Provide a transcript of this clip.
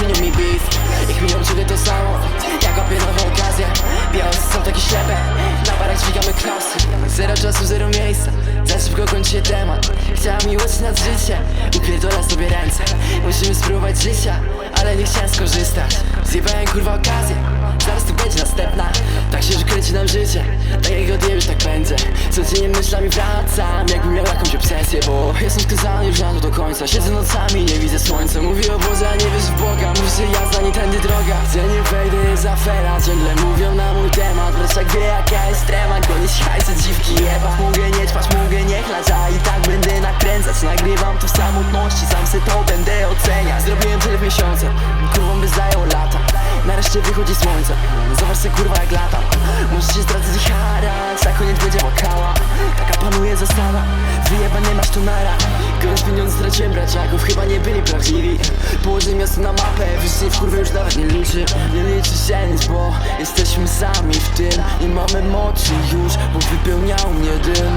kminią mi beef. Ich milion czuję to samo, jak łapię nową okazję. Białe są takie ślepe, na barach dźwigamy klasy Zero czasu, zero miejsca, za szybko kończy się temat. Chciałam miłość nad życie, upierdolę sobie ręce. Musimy spróbować życia, ale nie chciałem skorzystać. Zjebałem kurwa okazję, zaraz tu będzie następna. Tak się już kręci nam życie, tak jak odjebiesz tak będzie. Codziennie myślami wracam, jakbym miał jakąś obsesję Bo jestem skazany już na to do końca. Siedzę nocami, nie widzę słońca jest afera Ciągle mówią na mój temat. Wreszcie wie jaka jest trema Gonić hajce, dziwki jeba Mogę nie trwać, mogę nie chlać A i tak będę nakręcać. Nagrywam to w samotności Sam se to będę oceniać. Zrobiłem tyle w miesiące Kurwą by zajęło lata. Nareszcie wychodzi słońce Zobacz se kurwa jak latam Może się zdradzać haracz Na koniec będzie łakała Taka panuje zasada Wyjeba nie masz tu nara. Biorąc pieniądze straciłem braciaków Chyba nie byli prawdziwi miasto na mapę. Wyżej w kurwę już nawet nie liczy Nie liczy się nic, bo Jesteśmy sami w tym Nie mamy mocy już Bo wypełniał mnie dym